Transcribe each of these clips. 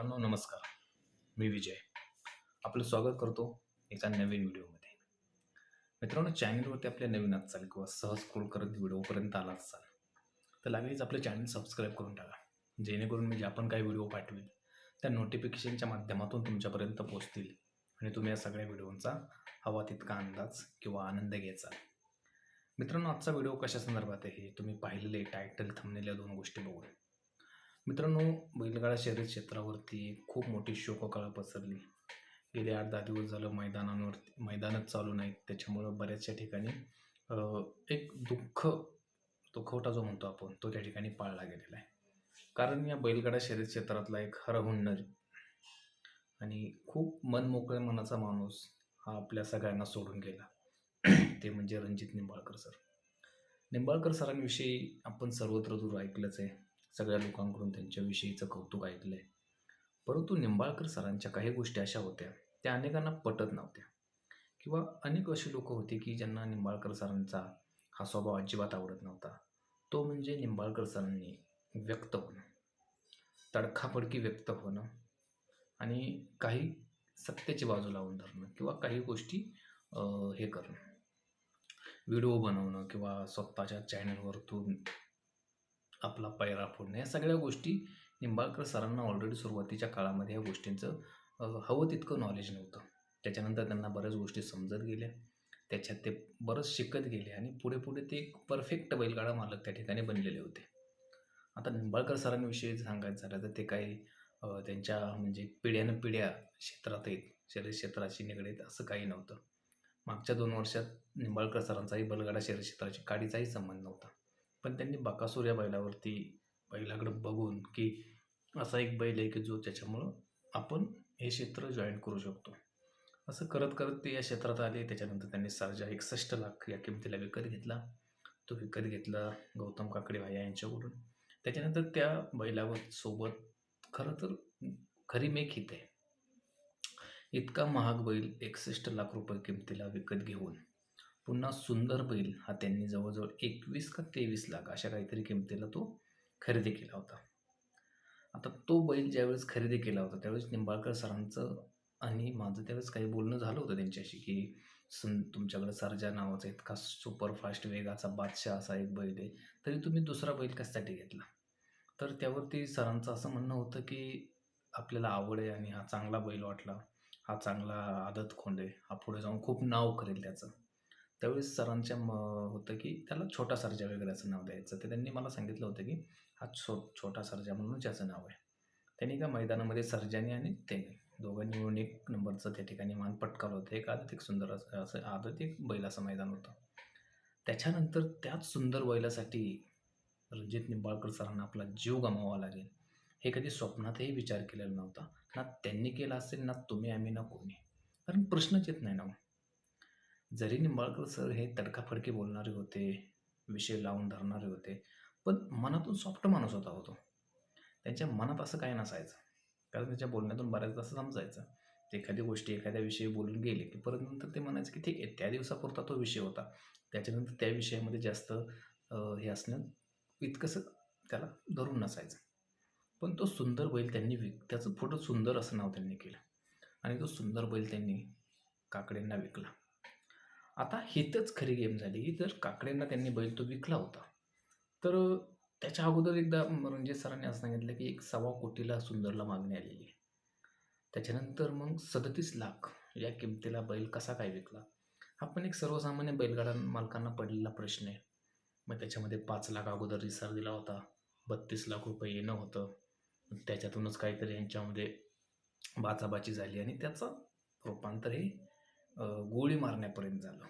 मित्रांनो नमस्कार. मी विजय. आपलं स्वागत करतो एका नवीन व्हिडिओमध्ये. मित्रांनो चॅनलवरती आपल्या नवीन असाल किंवा सहज स्क्रोल करत व्हिडिओपर्यंत आला असाल तर लागलीच आपलं चॅनल सबस्क्राईब करून टाका. जेणेकरून मी जे आपण काही व्हिडिओ पाठवेल त्या नोटिफिकेशनच्या माध्यमातून तुमच्यापर्यंत पोहोचतील आणि तुम्ही या सगळ्या व्हिडिओंचा हवा तितका अंदाज किंवा आनंद घ्यायचा. मित्रांनो आजचा व्हिडिओ कशा संदर्भात आहे हे तुम्ही पाहिलेले टायटल थांबलेल्या दोन गोष्टी बघून. मित्रांनो बैलगाडा शर्यत क्षेत्रावरती खूप मोठी शोककळा पसरली. गेले आठ दहा दिवस झालं मैदानांवर मैदानच चालू नाहीत. त्याच्यामुळं बऱ्याचशा ठिकाणी एक दुःख दुखवटा जो म्हणतो आपण तो त्या ठिकाणी पाळला गेलेला आहे. कारण या बैलगाडा शर्यत क्षेत्रातला एक हरहुन्नर आणि खूप मनमोकळ्या मनाचा माणूस हा आपल्या सगळ्यांना सोडून गेला. ते म्हणजे रणजित निंबाळकर सर. निंबाळकर सरांविषयी आपण सर्वत्र दूर ऐकलंच आहे. सगळ्या लोकांकडून त्यांच्याविषयीचं कौतुक ऐकलं आहे परंतु निंबाळकर सरांच्या काही गोष्टी अशा होत्या त्या अनेकांना पटत नव्हत्या. किंवा अनेक अशी लोकं होती की ज्यांना निंबाळकर सरांचा हा स्वभाव अजिबात आवडत नव्हता. तो म्हणजे निंबाळकर सरांनी व्यक्त होणं. तडखाफडकी व्यक्त होणं. आणि काही सत्याची बाजू लावून धरणं किंवा काही गोष्टी हे करणं. व्हिडिओ बनवणं किंवा स्वतःच्या चॅनलवरतून आपला पैरा फोडणे. या सगळ्या गोष्टी निंबाळकर सरांना ऑलरेडी सुरुवातीच्या काळामध्ये या गोष्टींचं हवं तितकं नॉलेज नव्हतं. त्याच्यानंतर त्यांना बऱ्याच गोष्टी समजत गेल्या. त्याच्यात ते बरंच शिकत गेले आणि पुढे पुढे ते एक परफेक्ट बैलगाडा मालक त्या ठिकाणी बनलेले होते. आता निंबाळकर सरांविषयी सांगायचं झालं तर ते काही त्यांच्या म्हणजे पिढ्यानं पिढ्या क्षेत्रात आहेत. शरीर क्षेत्राशी निगडीत असं काही नव्हतं. मागच्या दोन वर्षात निंबाळकर सरांचाही बैलगाडा शरीर क्षेत्राची काडीचाही संबंध नव्हता. पण त्यांनी बकासूर या बैलावरती बैलाकडं बघून की असा एक बैल आहे की जो त्याच्यामुळं आपण हे क्षेत्र जॉईन करू शकतो. असं करत करत ते या क्षेत्रात आले. त्याच्यानंतर त्यांनी सारजा एकसष्ट लाख या किमतीला विकत घेतला. तो विकत घेतला गौतम काकडे भाया यांच्याकडून. त्याच्यानंतर त्या बैलावर सोबत खरं तर खरी मेक हित आहे. इतका महाग बैल एकसष्ट लाख रुपये किमतीला विकत घेऊन पुन्हा सुंदर बैल हा त्यांनी जवळजवळ एकवीस का तेवीस लाख अशा काहीतरी किमतीला तो खरेदी केला होता. आता तो बैल ज्यावेळेस खरेदी केला होता त्यावेळेस निंबाळकर सरांचं आणि माझं त्यावेळेस काही बोलणं झालं होतं त्यांच्याशी की सुन तुमच्याकडे सरजा नावाचा इतका सुपरफास्ट वेगाचा बादशाह असा एक बैल आहे तरी तुम्ही दुसरा बैल कशासाठी घेतला? तर त्यावरती सरांचं असं म्हणणं होतं की आपल्याला आवड आहे आणि हा चांगला बैल वाटला हा चांगला आदत खोंड आहे हा पुढे जाऊन खूप नाव करेल त्याचं. त्यावेळेस सरांच्या म होतं की त्याला छोटा सर्जा वगैरे असं नाव द्यायचं. तर त्यांनी मला सांगितलं होतं की हा छो छोटा सर्जा म्हणून ज्याचं नाव आहे. त्यांनी का मैदानामध्ये सर्जानी आणि त्याने दोघांनी मिळून एक नंबरचं त्या ठिकाणी मान पटकावलं होतं. एक आदत एक सुंदर असं असं आदत एक बैलाचं मैदान होतं. त्याच्यानंतर त्याच सुंदर बैलासाठी रणजित निंबाळकर सरांना आपला जीव गमावा लागेल. हे कधी स्वप्नातही विचार केलेला नव्हता. ना त्यांनी केला असेल ना तुम्ही आम्ही ना कोणी. कारण प्रश्नच येत नाही ना हो. जरी निंबाळकर सर हे तडकाफडकी बोलणारे होते विषय लावून धरणारे होते पण मनातून सॉफ्ट माणूस होता होतो त्यांच्या मनात असं काही नसायचं. कारण त्याच्या बोलण्यातून बऱ्याचदा असं समजायचं. ते एखादी गोष्टी एखाद्या विषयी बोलून गेले की परत नंतर ते म्हणायचं की ठीक आहे त्या दिवसापुरता तो विषय होता. त्याच्यानंतर त्या विषयामध्ये जास्त हे असणं इतकंसं त्याला धरून नसायचं. पण तो सुंदर बैल त्यांनी विक त्याचं फोटो सुंदर असं नाव त्यांनी केलं. आणि तो सुंदर बैल त्यांनी काकडेंना विकला. आता हितच खरी गेम झाली की जर काकडेंना त्यांनी बैल तो विकला होता. तर त्याच्या अगोदर एकदा रणजित सरांनी असं सांगितलं की एक सव्वा कोटीला सुंदरला मागणी आलेली आहे. त्याच्यानंतर मग सदतीस लाख या किमतीला बैल कसा काय विकला? हा पण एक सर्वसामान्य बैलगाडा मालकांना पडलेला प्रश्न आहे. मग त्याच्यामध्ये पाच लाख अगोदर रिसार दिला होता बत्तीस लाख रुपये येणं होतं. त्याच्यातूनच काहीतरी यांच्यामध्ये बाचाबाची झाली आणि त्याचं रूपांतर हे गोळी मारण्यापर्यंत झालं.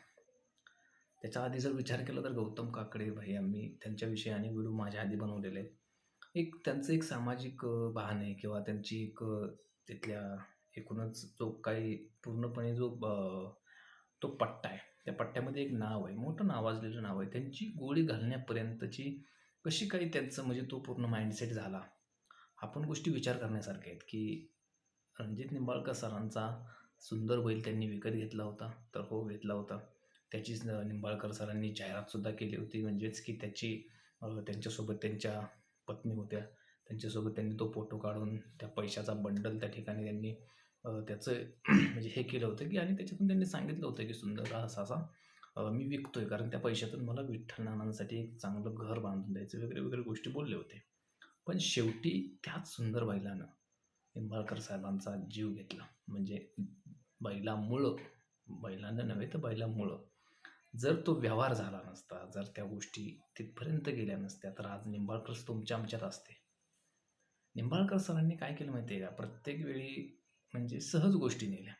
त्याच्या आधी जर विचार केला तर गौतम काकडे भाई आम्ही त्यांच्याविषयी अनेक व्हिडिओ माझ्या आधी बनवलेले आहेत. एक त्यांचं एक सामाजिक अं, भान आहे किंवा त्यांची एक तिथल्या एकूणच जो काही पूर्णपणे जो तो पट्टा आहे. त्या पट्ट्यामध्ये एक नाव आहे. मोठं नावाजलेलं नाव आहे. त्यांची गोळी घालण्यापर्यंतची कशी काही त्यांचं म्हणजे तो पूर्ण माइंडसेट झाला? आपण गोष्टी विचार करण्यासारख्या आहेत की रणजित निंबाळकर सरांचा सुंदर बैल त्यांनी विकत घेतला होता तर हो घेतला होता. त्याचीच निंबाळकर सरांनी जाहिरातसुद्धा केली होती. म्हणजेच की त्याची त्यांच्यासोबत त्यांच्या पत्नी होत्या. त्यांच्यासोबत त्यांनी तो फोटो काढून त्या पैशाचा बंडल त्या ठिकाणी त्यांनी त्याचं म्हणजे हे केलं होतं की आणि त्याच्यातून त्यांनी सांगितलं होतं की सुंदर असा असा मी विकतोय कारण त्या पैशातून मला विठ्ठल नानांसाठी एक चांगलं घर बांधून द्यायचं वगैरे वगैरे गोष्टी बोलले होते. पण शेवटी त्याच सुंदर बैलानं निंबाळकर साहेबांचा जीव घेतला. म्हणजे बैलामुळं बैलांना नव्हे तर बैलामुळं जर तो व्यवहार झाला नसता जर त्या गोष्टी तिथपर्यंत गेल्या नसत्या तर आज निंबाळकर तुमच्या आमच्यात असते. निंबाळकर सरांनी काय केलं माहिती आहे का? प्रत्येक वेळी म्हणजे सहज गोष्टी नेल्या.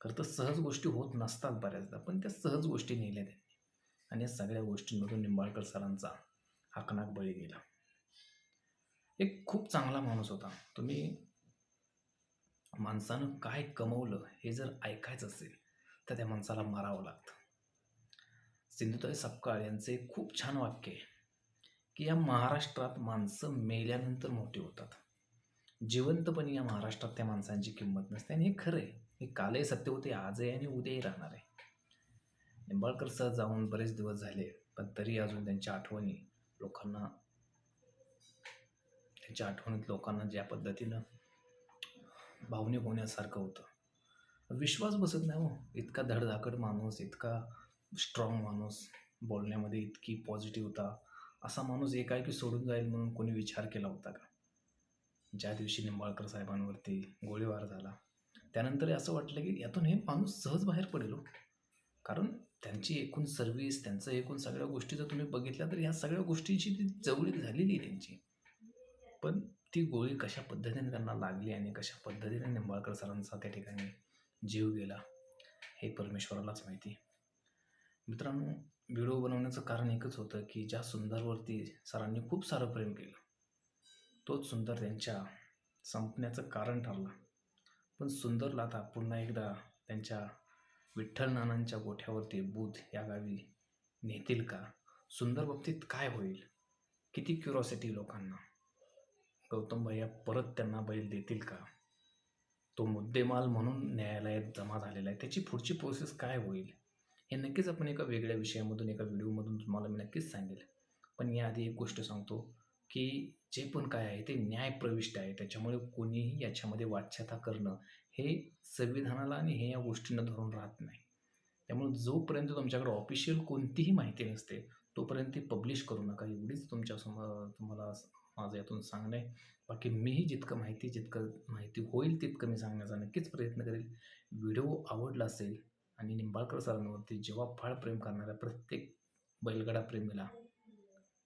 खरं तर सहज गोष्टी होत नसतात बऱ्याचदा पण त्या सहज गोष्टी नेल्या त्यांनी. आणि या सगळ्या गोष्टींमधून निंबाळकर सरांचा हाकनाक बळी गेला. एक खूप चांगला माणूस होता. तुम्ही माणसानं काय कमवलं हे जर ऐकायचं असेल तर त्या माणसाला मारावं लागतं. सिंधुताई सपकाळ यांचे एक खूप छान वाक्य आहे की या महाराष्ट्रात माणसं मेल्यानंतर मोठी होतात. जिवंतपणी या महाराष्ट्रात त्या माणसांची किंमत नसते. आणि हे खरं आहे. हे कालही सत्य होते आजही आणि उद्याही राहणार आहे. निंबाळकर सर जाऊन बरेच दिवस झाले पण तरी अजून त्यांच्या आठवणी लोकांना त्यांच्या आठवणीत लोकांना ज्या पद्धतीनं भावनिक होण्यासारखं होतं. विश्वास बसत नाही हो. इतका धडधाकड माणूस इतका स्ट्रॉंग माणूस बोलण्यामध्ये इतकी पॉझिटिव्हता असा माणूस एकाएकी सोडून जाईल म्हणून कोणी विचार केला होता का? ज्या दिवशी निंबाळकर साहेबांवरती गोळीबार झाला त्यानंतर असं वाटलं की यातून हे माणूस सहज बाहेर पडेल हो. कारण त्यांची एकूण सर्व्हिस त्यांचं एकूण सगळ्या गोष्टी जर तुम्ही बघितल्या तर ह्या सगळ्या गोष्टींची ती जवळीक झालेली आहे त्यांची. ती गोळी कशा पद्धतीने त्यांना लागली आणि कशा पद्धतीने निंबाळकर सरांचा त्या ठिकाणी जीव गेला हे परमेश्वरालाच माहिती. मित्रांनो व्हिडिओ बनवण्याचं कारण एकच होतं की ज्या सुंदरवरती सरांनी खूप सारं प्रेम केलं तोच सुंदर त्यांच्या संपण्याचं कारण ठरला. पण सुंदरला आता पुन्हा एकदा त्यांच्या विठ्ठल नानांच्या गोठ्यावरती बुध या गावी नेतील का? सुंदर बाबतीत काय होईल? किती क्युरॉसिटी लोकांना. गौतम भैया परत त्यांना बैल देतील का? तो मुद्देमाल म्हणून न्यायालयात जमा झालेला आहे. त्याची पुढची प्रोसेस काय होईल? हे नक्कीच आपण एका वेगळ्या विषयामधून एका व्हिडिओमधून तुम्हाला मी नक्कीच सांगेल. पण याआधी एक गोष्ट सांगतो की जे पण काय आहे ते न्याय प्रविष्ट आहे. त्याच्यामुळे कोणीही याच्यामध्ये वाच्यता करणं हे संविधानाला आणि हे या गोष्टींना धरून राहत नाही. त्यामुळे जोपर्यंत तुमच्याकडे ऑफिशियल कोणतीही माहिती नसते तोपर्यंत ती पब्लिश करू नका. एवढीच तुमच्यासमोर तुम्हाला माझं यातून सांगणं. आहे बाकी मीही जितकं माहिती जितकं माहिती होईल तितकं मी सांगण्याचा नक्कीच प्रयत्न करेल. व्हिडिओ आवडला असेल आणि निंबाळकर सरांवरती जेव्हा फाळ प्रेम करणाऱ्या प्रत्येक बैलगाडा प्रेमीला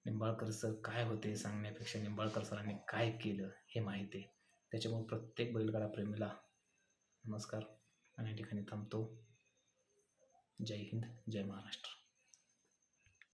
निंबाळकर सर काय होते सांगण्यापेक्षा निंबाळकर सरांनी काय केलं हे माहिती आहे. त्याच्यामुळे प्रत्येक बैलगाडा प्रेमीला नमस्कार. आणि या ठिकाणी थांबतो. जय हिंद जय महाराष्ट्र.